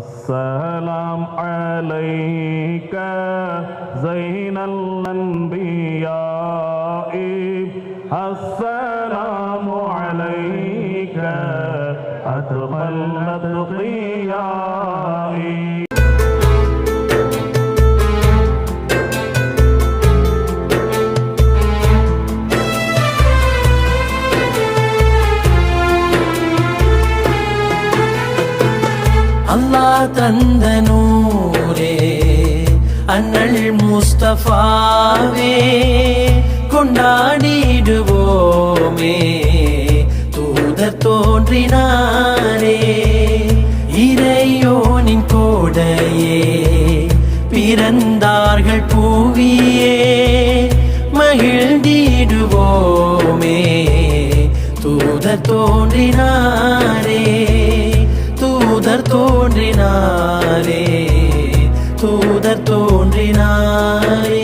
السلام عليك زين الأنبياء. السلام عليك أتقى الأتقياء அல்லாஹ் தந்த நூரே அண்ணல் முஸ்தபாவே கொண்டாடிடுவோமே தூதர் தோன்றினாரே இறையோனின் கோடையே பிறந்தார்கள் பூவியே மகிழ்ந்திடுவோமே தூதர் தோன்றினார் தூதர் தோன்றினாய்.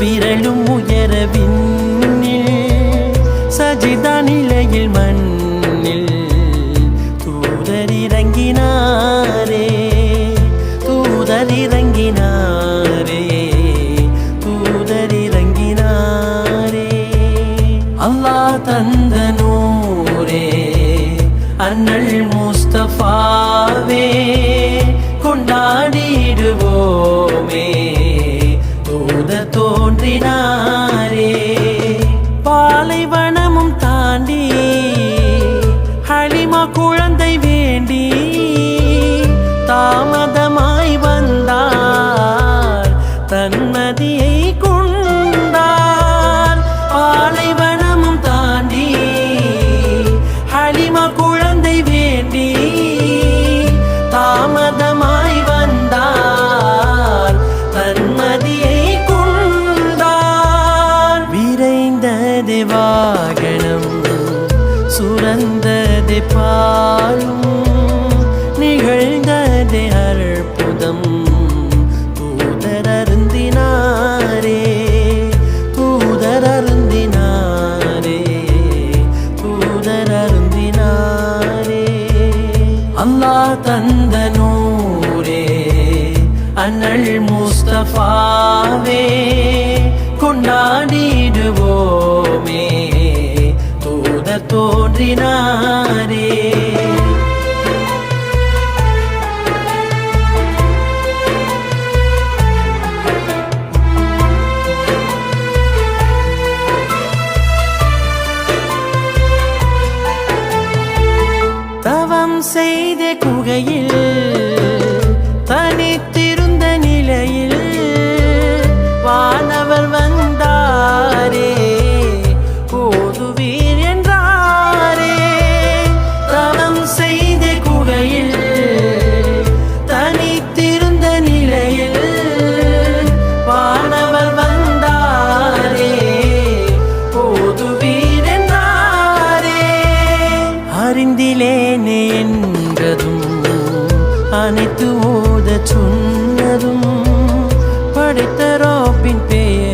விரலும் உயர விண்ணில் சஜிதா நிலையில் மண் பாலும் நிகழ்ந்ததே அற்புதம். தூதர் அருந்தினாரே தூதர் அருந்தினாரே தூதர் அருந்தினாரே அல்லா தந்த நூரே அண்ணல் முஸ்தபாவே கொண்டாடிடுவோமே. தூதர் தோன்றினாரே தவம் செய்த குகையில் என்றதும் அனைத்து ஓத சொன்னதும் படைத்த ரோப்பின் பெயர்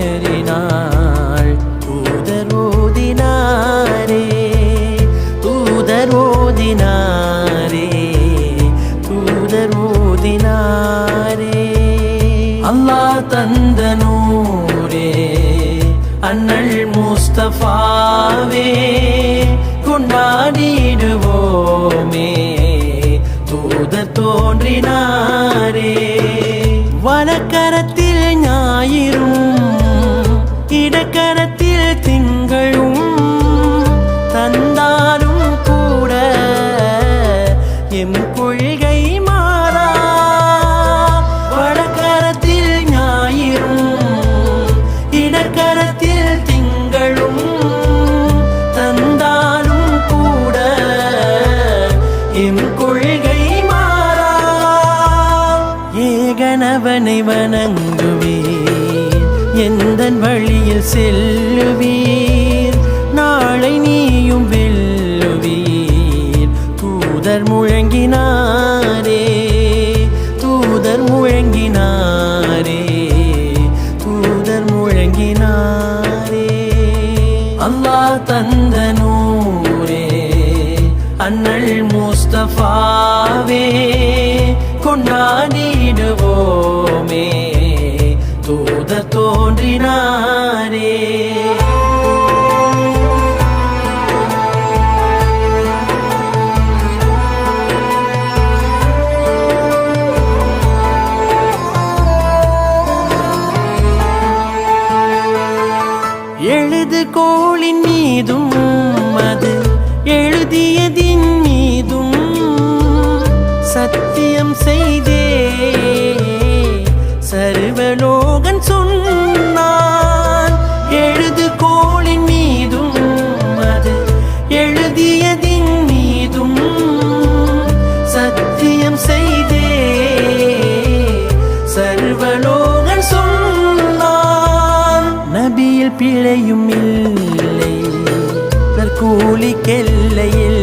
வணங்குவீர். எந்த வழியில் செல்லுவீர். நாளை நீயும் வெல்லுவீர். தூதர் முழங்கினாரே. தூதர் முழங்கினார். கொண்டாடிடுவோமே தூத தோன்றினாரே. പിഴയുമില്ലേ കൂലിക്കെല്ലയില്ല